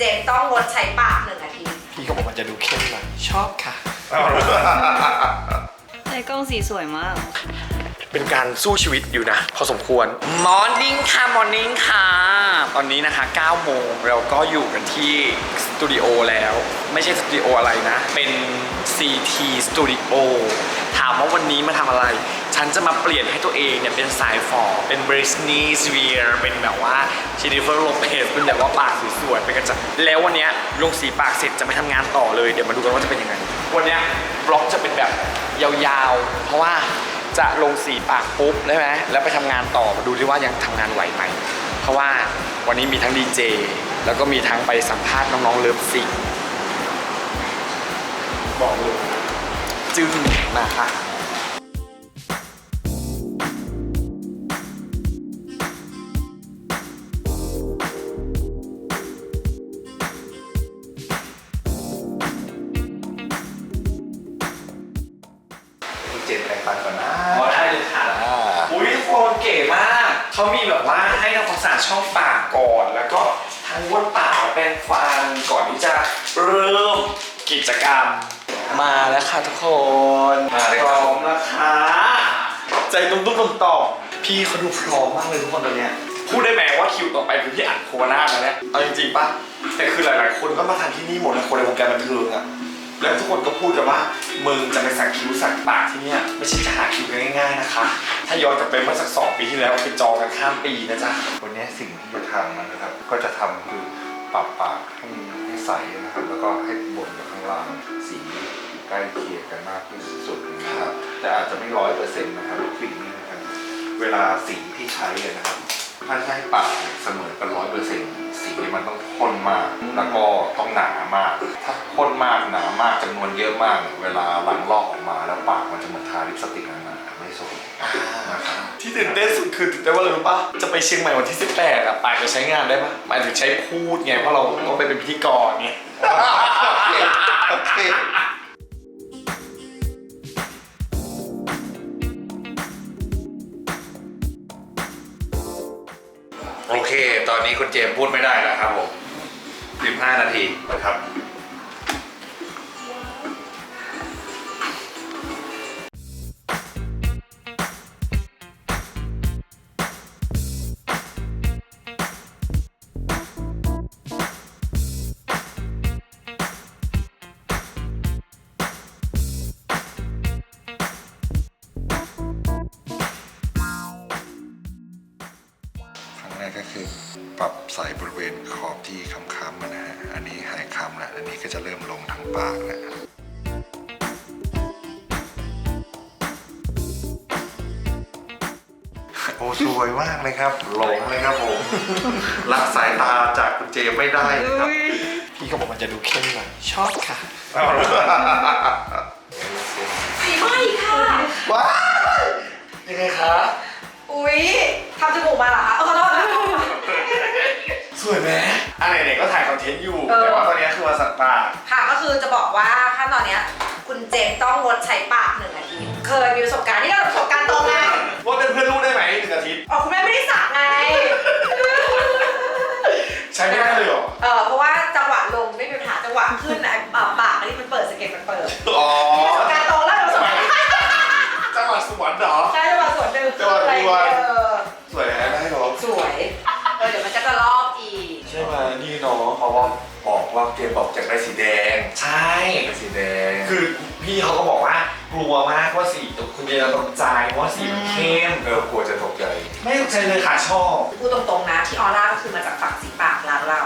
เจมส์ต้องงดใช้ปากหนึ่งอาทิตย์พี่ก็บอกมันจะดูเข้มหน่อยชอบค่ะ ใช้กล้องสีสวยมาก เป็นการสู้ชีวิตอยู่นะ พอสมควรมอร์นิ่งค่ะมอร์นิ่งค่ะ ตอนนี้นะคะ9โมงเราก็อยู่กันที่สตูดิโอแล้ว ไม่ใช่สตูดิโออะไรนะ เป็น CT Studio ถามว่าวันนี้มาทำอะไรฉั นจะมาเปลี่ยนให้ตัวเองเนี่ยเป็นสายฟอร์เป็น Britney Spears เป็นแบบว่า Jennifer Lopez เป็นแบบว่าปากสวยๆเป็นกระจับแล้ววันนี้ลงสีปากเสร็จจะไม่ทำงานต่อเลยเดี๋ยวมาดูกันว่าจะเป็นยังไงวันนี้บล็อกจะเป็นแบบยาวๆ เพราะว่าจะลงสีปากปุ๊บได้ไหมแล้วไปทำงานต่อมาดูที่ว่ายังทำงานไหวไหมเพราะว่าวันนี้มีทั้งดีเจแล้วก็มีทั้งไปสัมภาษณ์น้องๆเลิฟซิงบอกเลยจึ้งมาค่ะ ทั้งบ้วนปากและแปรงฟันก่อนที่จะเริ่มกิจกรรม มาแล้วค่ะทุกคนมาเลยพครัร้บอมแล้วค่ะใจตุ้มตุ้มต่อมต่อมพี่เขาดูพร้อมมากเลยทุกคนตอนเนี้ยพูดได้ไหมว่าคิวต่อไปคือพี่อัดโคราชนะเนี่ยเอาจริงๆป่ะแต่คือหลายๆ คนก็มาทำที่นี่หมดนะคนในวงการบันเทิงอะ แล้วทุกคนก็พูดกันว่ามึงจะไปสักคิ้วสักปากที่เนี่ยไม่ใช่จะหาคิวกันง่ายๆนะคะ ถ้าย้อนกลับไปเมื่อสักสองปีที่แล้วคือจองกันข้ามปีนะจ๊ะวันนี้สิ่งที่จะทำนะครับก็จะทำคือปรับปากให้ให้ใสนะครับแล้วก็ให้บนกับข้างล่างสีใกล้เคียงกันมากที่สุดนะครับแต่อาจจะไม่ร้อยเปอร์เซ็นต์นะครับสิ่งนี้นะครับเวลาสีที่ใช้นะครับ ถ้าใช้ปากเสมอกันร้อยเปอร์เซ็นต์สีมันต้องข้นมาก แล้วก็ต้องหนามาก ถ้าข้นมากหนามากจำนวนเยอะมาก เวลาหลังลอกออกมาแล้วปากมันจะเหมือนทาลิปสติกหนาๆไม่สวยนะครับที่ตื่นเต้นสุดคือตื่นเต้นว่าอะไรรู้ปะจะไปเชียงใหม่วันที่ 18อะปายจะใช้งานได้ปะหมายถึงใช้พูดไงเพราะเราต้องไปเป็นพิธีกรไงโอเค อนนี้คุณเจมส์พูดไม่ได้แล้วครับผม15 นาทีนะครับ กก็คือปรับใส่บริเวณขอบที่ค้ำๆนะฮะอันนี้หายค้ำแล้วอันนี้ก็จะเริ่มลงทางปากแล้วโอ้สวยมากเลยครับ หลงเลยครับผม รักสายตาจากคุณเจมไม่ได้นะครับ พี่ก็บอกมันจะดูเข้มหน่อยชอบค่ะสีไหม้ค่ะว้ายยังไงคะ อุ๊ยทำจมูกมาเหรอคะเอาขอโทษค่ะสวยไหมอะไรไหนๆก็ถ่ายคอนเทนต์อยู่เออแต่ว่าตอนนี้คือมาสัตว์ป่าค่ะก็คือจะบอกว่าขั้นตอนเนี้ยคุณเจมส์ต้องงดใช้ปากหนึ่งอาทิตย์เคยมีประสบการณ์นี่เราประสบการณ์ตรงไงว่าเป็นเพื่อนลูกได้ไหมหนึ่งอาทิตย์อ๋อคุณแม่ไม่ได้สระไง ใช้ไม่ได้เลยเหรอ เออเพราะว่าจังหวะลงไม่มีปัญหาจังหวะขึ้นไอ้อ่าปากอันนี้มันเปิดสะเก็ดมันเปิด อ๋อ วะอะไรสวนเออสวยนะได้เหรอสวยเออเดี๋ยวมันก็จะลอกอีก ใช่ไหมนี่เนาะเพราะว่าบอกว่าเจมบอกจากได้สีแดงใช่ได้สีแดง คือพี่เขาก็บอกว่ากลัวมากว่าสีคุณจะตกใจเพราะว่าสีมันเข้มเออกลัวจะตกใจไม่ตกใจเลยค่ะชอบ พูดตรงๆนะที่ออร่าก็คือมาจากฝั่งสีปากร้านเรา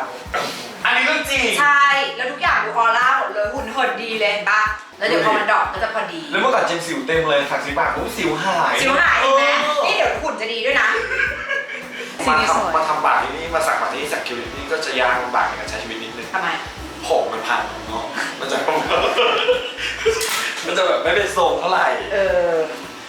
อันนี้เรื่องจริง ใช่ แล้วทุกอย่างดูออร่าหมดเลยหุ่นเหินดีเลยเห็นปะแล้วเดี๋ยวพอมันดรอกก็จะพอดี แล้วเมื่อก่อนเจมส์สิวเต็มเลยสักสีปากปุ๊บสิวหายสิวหายเห็นไหม เออนี่ เดี๋ยวหุ่นจะดีด้วยนะ มาสีสวยทำมาทำปากที่นี่มาสักปากที่นี่สักคิวที่นี่ก็จะยากลำบากในการใช้ชีวิตนิดนึงทำไม ผมมันพังเนาะมันจะ มันจะแบบไม่เป็นทรงเท่าไหร่ เออ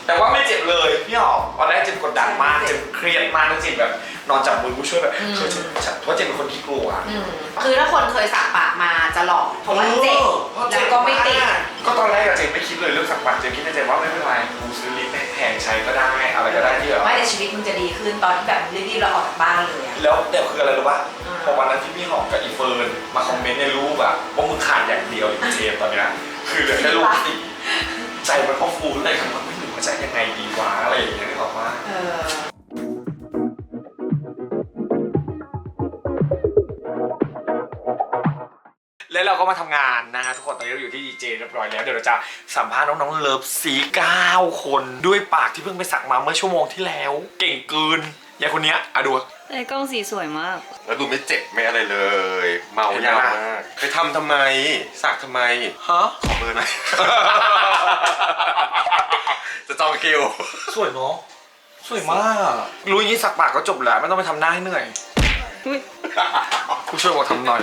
แต่ว่าไม่เจ็บเลยพี่หอมตอนแรกเจ็บกดดันมากใช่เจ็บเครียดมากแล้วเจ็บแบบ นอนจับมือกูช่วยแบบอืมช่วยฉันฉันเพราะเจนเป็นคนขี้กลัวอืมคือถ้าคนเคยสักปากมาจะหลอกเพราะว่าเจ็บพราะแล้วก็ไม่ติดก็ตอนแรกอะเจนไม่คิดเลยเรื่องสักปากเจนคิดในใจว่าไม่เป็นไรกูซื้อลิปแพงๆใช้ก็ได้อะไรก็ได้ที่แบบ ไม่แต่ชีวิตมึงจะดีขึ้นตอนที่แบบรีบๆเราออกจากบ้านเลยอะ แล้วเดี๋ยวคืออะไรรู้ป่ะอ่าพอวันนั้นที่พี่หอมกับอีเฟิร์นมาคอมเมนต์ในรูปอะว่ามึงขาดอย่างเดียวอีเจมส์ตอนเนี้ยคือเหลือแค่รูปสีใจมันก็ฟูเลยครับว่าไม่รู้ว่าจะยังไงดีวะอะไรอย่างเงี้ยนึกออกว่าเออ แล้วเราก็มาทำงานนะฮะทุกคนตอนนี้เราอยู่ที่ดีเจเรียบร้อยแล้วเดี๋ยวเราจะสัมภาษณ์น้องๆเลิฟซีเก้าคนด้วยปากที่เพิ่งไปสักมาเมื่อชั่วโมงที่แล้ว เก่งเกินอย่างคนเนี้ยอะดูไอ้กล้องสีสวยมาก แล้วดูไม่เจ็บไม่อะไรเลย เมายาวมากไปทำทำไม สักทำไม ฮะ ขอเบอร์หน่อย จะจองคิว สวยเนาะสวยมาก รู้อย่างนี้สักปากก็จบแล้วไม่ต้องไปทำหน้าให้เหนื่อย อุ๊ยกูช่วยบอกทำหน่อย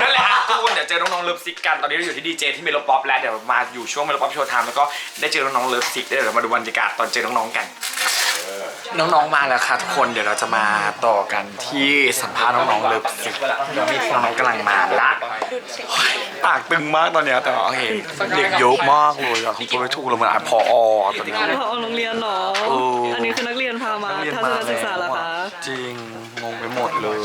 นั่นแหละครับทุกคนเดี๋ยวเจอน้องๆเลิฟซิกกันตอนนี้เราอยู่ที่ดีเจที่เมโลป๊อปแล้วเดี๋ยวมาอยู่ช่วงเมโลป๊อปโชว์ไทม์แล้วก็ได้เจอน้องๆเลิฟซิกเดี๋ยวเรามาดูบรรยากาศตอนเจอน้องๆกัน น้องๆมาแล้วค่ะทุกคนเดี๋ยวเราจะมาต่อกันที่สัมภาษณ์น้องๆเลิฟซิกเดี๋ยวมีน้องๆกำลังมาละโอ้ยปากตึงมากตอนเนี้ยแต่ว่าโอเคเด็กเยอะมากเลยอะเขาไม่ถูกเลยเหมือนอ่านพอตอนนี้ พอโรงเรียนเหรอโอ้อันนี้คือนักเรียนพามานักเรียนทัศมานศึกษาเหรอคะ จริงงงไปหมดเลย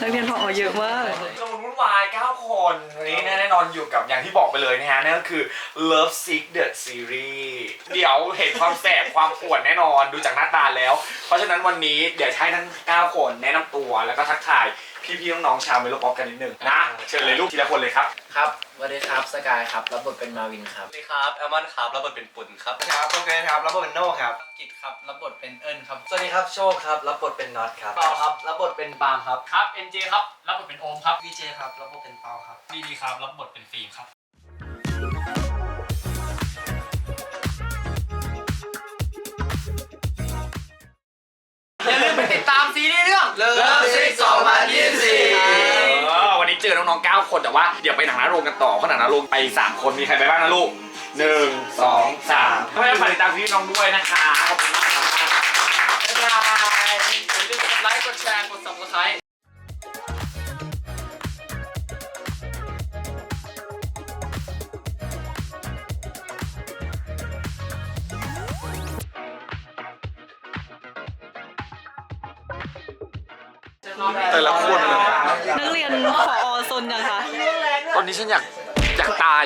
นักเรียนพอเยอะมากจำนวนวุ่นวาย 9 คนวันนี้แน่นอนอยู่กับอย่างที่บอกไปเลยนะฮะ นั่นก็คือ Love Sick the Series เดี๋ยวเห็นความแสบความปวดแน่นอนดูจากหน้าตาแล้ว เพราะฉะนั้นวันนี้เดี๋ยวให้ทั้ง 9 คนแนะนำตัวแล้วก็ทักทาย พี่ๆน้องๆชาวเมโลป๊อปกันนิดนึงนะเชิญเลยลูกทีละคนเลยครับครับสวัสดีครับสกายครับรับบทเป็นมาวินครับสวัสดีครับแอลมอนครับรับบทเป็นปุ่นครับครับโอเคครับรับบทเป็นโน่ครับกิตครับรับบทเป็นเอิญครับสวัสดีครับโชคครับรับบทเป็นน็อตครับเปาครับรับบทเป็นปาล์มครับครับ NJ ครับรับบทเป็นโอมครับวีเจครับรับบทเป็นเปาครับดีดีครับรับบทเป็นฟิล์มครับอย่าลืมไปติดตามซีรีส์เรื่องเลิฟซิกเออวั นนี้เจอน้องๆ 9 คนแต่ว่าเดี๋ยวไปหนังหน้าโรงกันต่อเพราะหนังหน้าโรงไป 3 คนมีใครไปบ้างนะลูกหนึ่งสองสามเพื่อนฝากติดตามพี่น้องด้วยนะคะขอบคุณมากครับบ๊ายบายอย่าลืมกดไลค์กดแชร์กด subscribe แต่ละคนเลยนักเรียนพอซนยังคะ ตอนนี้ฉันอยากอยากตาย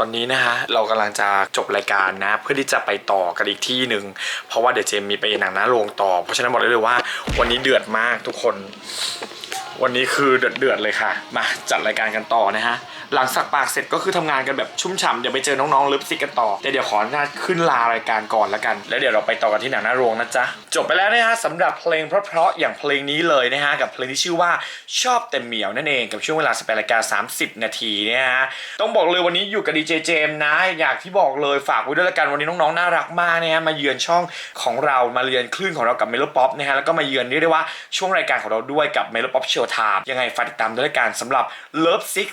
ตอนนี้นะฮะเรากำลังจะจบรายการนะ เพื่อที่จะไปต่อกันอีกที่หนึ่งเพราะว่าเดี๋ยวเจมมีไปหนังหน้าโรงต่อ เพราะฉะนั้นบอกได้เลยว่า วันนี้เดือดมากทุกคน วันนี้คือเดือดเดือดๆเลยค่ะ มาจัดรายการกันต่อนะฮะ หลังสักปากเสร็จก็คือทำงานกันแบบชุ่มฉ่ำเดี๋ยวไปเจอน้องๆลิปซิกกันต่อ แต่เดี๋ยวขออนุญาตขึ้นลารายการก่อนละกัน แล้วเดี๋ยวเราไปต่อกันที่หนังหน้าโรงนะจ๊ะ จบไปแล้วนะฮะสำหรับเพลงเพราะๆอย่างเพลงนี้เลยนะฮะ กับเพลงที่ชื่อว่าชอบแต่เหมียวนั่นเองกับช่วงเวลา18นาฬิกา30 นาทีเนี่ยฮะ ต้องบอกเลยวันนี้อยู่กับดีเจเจมนะ อยากที่บอกเลยฝากไว้ด้วยละกันวันนี้น้องๆน่ารักมากนะฮะมาเยือนช่องของเรามาเยือนคลื่นของเรากับเมโลป๊อปนะฮะแล้วก็มาเยือนเรียกได้ว่าช่วงรายการของเราด้วยกับเมโลป๊อปโชวไทม์ยังไงฝากติดตามด้วยละกันสำหรับ Love Six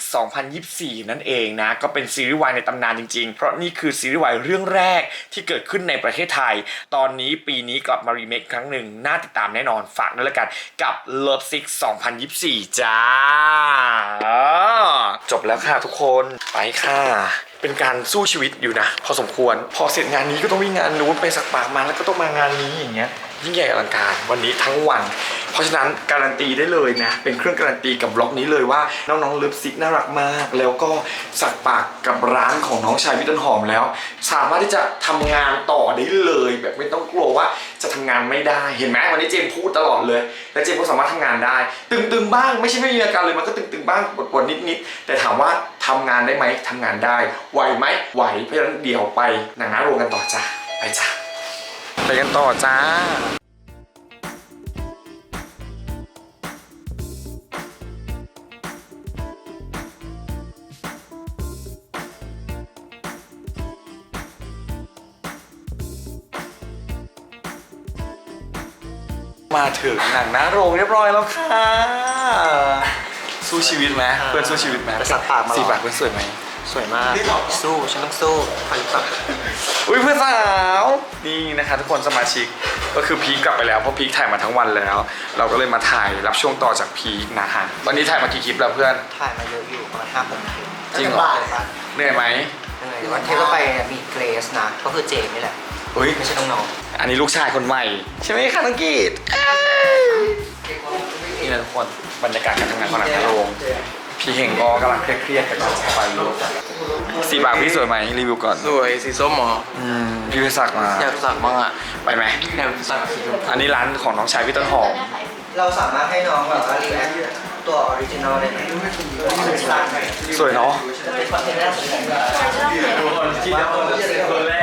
2024 นั่นเองนะ ก็เป็นซีรีส์วายในตำนานจริงๆ เพราะนี่คือซีรีส์วายเรื่องแรกที่เกิดขึ้นในประเทศไทย ตอนนี้ปีนี้กลับมารีเมคครั้งหนึ่ง น่าติดตามแน่นอนฝากด้วยละกันกับ Love Six 2024 จ้าอ่าจบแล้วค่ะทุกคนไปค่ะเป็นการสู้ชีวิตอยู่นะ พอสมควร พอเสร็จงานนี้ก็ต้องวิ่งงานนู้นไปสักปากมาแล้วก็ต้องมางานนี้อย่างเงี้ยยิ่งใหญ่อลังการวันนี้ทั้งวัน เพราะฉะนั้นการันตีได้เลยนะ เป็นเครื่องการันตีกับบล็อกนี้เลยว่าน้องๆเลิฟซิกน่ารักมาก แล้วก็สักปากกับร้านของน้องชายพี่ต้นหอมแล้ว สามารถที่จะทำงานต่อได้เลยแบบไม่ต้องกลัวว่าจะทำงานไม่ได้เห็นไหมวันนี้เจมพูดตลอดเลย และเจมก็สามารถทำงานได้ ตึงๆบ้างไม่ใช่ไม่มีอาการเลยมันก็ตึงๆบ้างปวดๆนิดๆแต่ถามว่าทำงานได้ไหมทำงานได้ไหวไหมไหวเพราะฉะนั้นเดี๋ยวไปหนังน้าโรงกันต่อจ้าไปจ้าไปกันต่อจ้า มาถึงหนังหน้าโรงเรียบร้อยแล้วค่ะ สู้ชีวิตไหมเพื่อนสู้ชีวิตไหมแต่สักปากมาหรอ สี่ปากเพื่อนสวยไหม สวยมากสู้ฉันต้องสู้พันปักอุ้ยเพื่อนสาวนี่นะคะทุกคนสมาชิกก็คือพีคกลับไปแล้วเพราะพีคถ่ายมาทั้งวันแล้ว เราก็เลยมาถ่ายรับช่วงต่อจากพีคนะฮะวันนี้ถ่ายมากี่คลิปแล้วเพื่อน ถ่ายมาเยอะอยู่ประมาณห้าหกคลิปจริงเหรอเหนื่อยไหมเหนื่อยวันเทปก็ไปมีเกรสนะ ก็คือเจมนี่แหละ อุ้ยไม่ใช่น้อง อันนี้ลูกชายคนใหม่ ใช่ไหมคะน้องกีดเอ้ยนี่นะทุกคนบรรยากาศการทำงานของหนังนาโรงพี่เฮงก็กำลังเครียดๆกับการไปอยู่สีบากพี่สวยไหมรีวิวก่อนสวยสีส้มหรออืมพี่ไปสักมาอยากสักบ้างอะไปไหมอยากสักสีชมพูอันนี้ร้านของน้องชายพี่ต้นหอมๆเราสามารถให้น้องแบบว่ารีแอคตัวออริจินอลได้ไหมเป็นสไตล์ไหนสวยเนาะจะเป็นคอนเทนต์แรกของผมตัวแรกโ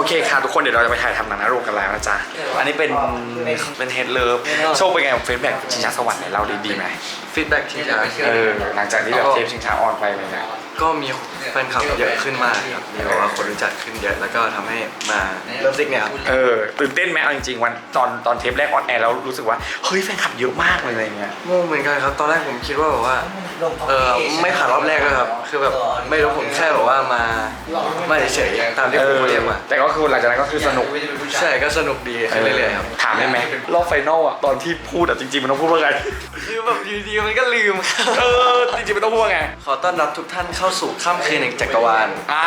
อเคค่ะทุกคนเดี๋ยวเราจะไปถ่ายทำหนังนาโรงกันแล้วนะจ๊ะ อันนี้เป็นเป็นเฮดเลิฟโชคเป็นไงเฟซแบ็กชิงช้าสวรรค์ไหนเราดีดีไหมฟีดแบ็กที่จะเออหลังจากที่แบบเทปชิงช้าออนไปเลยเนี่ยก็มีแฟนคลับเยอะขึ้นมากครับมีแบบว่าคนรู้จักขึ้นเยอะแล้วก็ทำให้มาเริ่มซิกเนี่ยครับเออตื่นเต้นไหมเอาจริงๆวันตอนตอนเทปแรกออนแอร์แล้วรู้สึกว่าเฮ้ยแฟนคลับเยอะมากเลยอะไรเงี้ยโง่เหมือนกันครับตอนแรกผมคิดว่าแบบว่าเออไม่ผ่านรอบแรกเลยครับ คือแบบไม่รู้ผมแค่แบบว่ามามาเฉยๆตามที่เอผมอเรียกมาแต่ก็คือหลังจากนั้นก็คือสนุกใช่ก็สนุกดีขึ้นเรื่อยๆครับถามได้ไหมรอบไฟนอลอะตอนที่พูดอะจริงๆมันต้องพูดว่าไงคือแบบอยู่ดีๆมันก็ลืมครับเออจริงๆมันต้องพูดว่าไงขอต้อนรับทุกท่านเข้าสู่ค่ำคืนแห่งจักรวาลอ่า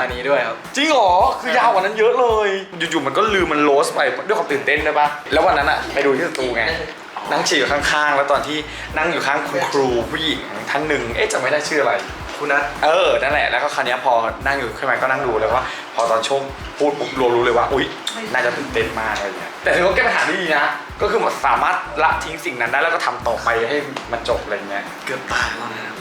อันนี้ด้วยครับจริงเหรอคือยาวกว่านั้นเยอะเลย อยู่ๆมันก็ลืมมันโลสไปด้วยความตื่นเต้นด้วยปะแล้ววันนั้นอะไปดูที่สตูไง นั่งฉี่อยู่ข้างๆ แล้วตอนที่นั่งอยู่ข้างคุณครูผู้หญิงท่านหนึ่งเอ๊ะจำไม่ได้ชื่ออะไร คุณนัทเออ นั่นแหละ แล้วก็คราวเนี้ยพอนั่งอยู่ข้างในก็นั่งดูแล้วว่า พอตอนช่วงพูดปุ๊บรู้รู้เลยว่า อุ๊ย น่าจะตื่นเต้นมากอะไรเงี้ย แต่ถือว่าแก้ปัญหาได้ดีนะ ก็คือมันสามารถละทิ้งสิ่งนั้นได้แล้วก็ทำต่อไปให้มันจบอะไรเงี้ย เกือบตายแล้วนะครับ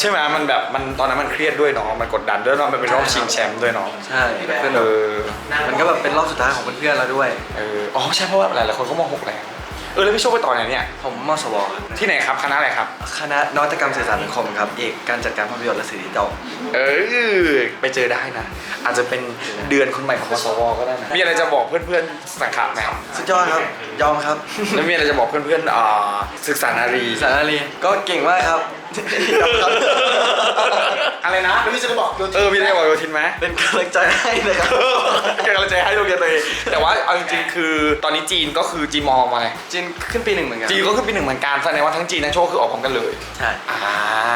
ใช่ไหมมันแบบ มันตอนนั้นมันเครียดด้วยเนาะ มันกดดันด้วยเนาะ มันเป็นรอบชิงแชมป์ด้วยเนาะ ใช่เพื่อนเอแบบอมันก็แบบเป็นรอบสุดท้ายของเพื่อนๆแล้วด้วย เออ อ๋อ ใช่เพราะว่าหลายๆคนเขามองหกแล้ว เออแล้วพี่โชคไปต่อไหนเนี่ยผมมสวครับที่ไหนครับคณะอะไรครับ คณะนวัตกรรมสื่อสารสังคมครับเอกการจัดการภาพยนตร์และสื่อดิจิทัลเออไปเจอได้นะ อาจจะเป็นเดือนคนใหม่ของมสวก็ได้นะมีอะไรจะบอกเพื่อนๆสังขะไหมครับสุดยอดครับยอมครับแล้วมีอะไรจะบอกเพื่อนๆอ่าศึกษานารี สารลีก็เก่งมากครับย อมครับอะไรนะพี่จะบอกเออพี่จะบอกโยทินไหมเป็นกำลังใจให้เลยครับเป็นกำลังใจให้โรงเรียนตัวเองแต่ว่าเอาจริงๆคือตอนนี้จีนก็คือจีมอมาไงจินขึ้นปีหนึ่งเหมือนกันจีนก็คือปีหนึ่งเหมือนกันแสดงว่าทั้งจีนทั้งโชคคือออกพร้อมกันเลยใช่อ่า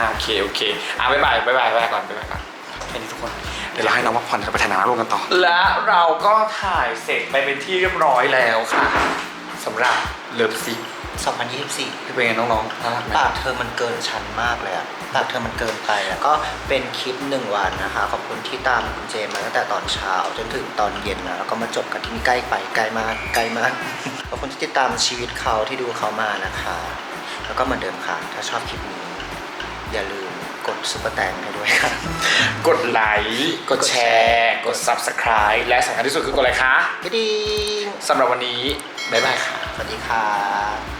โอเคโอเคอ่าบ๊ายบายบ๊ายบายบ๊ายบายก่อนบ๊ายบายก่อนแค่นี้ทุกคนเดี๋ยวเราให้น้องพักผ่อนกับไปถ่ายหนังร่วมกันต่อ และเราก็ถ่ายเสร็จไปเป็นที่เรียบร้อยแล้วค่ะ สำหรับเลิฟซิก2024เป็นไงน้องๆน่ารักไหม ปากเธอมันเกินชั้นมากเลยอะปากเธอมันเกินไปอะก็เป็นคลิปหนึ่งวันนะคะ ขอบคุณที่ตามคุณเจมมาตั้งแต่ตอนเช้าจนถึงตอนเย็นนะแล้วก็มาจบกันที่นี่ใกล้ไปไกลมากไกลมาก ขอบคุณที่ติดตามชีวิตเขาที่ดูเขามานะคะ แล้วก็เหมือนเดิมค่ะ ถ้าชอบคลิปนี้ อย่าลืมก ดซุปเปอร์แตงให้ด้วยค่ะกดไลค์กดแชร์ กด subscribe และสำคัญที่สุดคือกดอะไรคะกระดิ่งสำหรับวันนี้ บ๊ายบายค่ะ สวัสดีค่ะ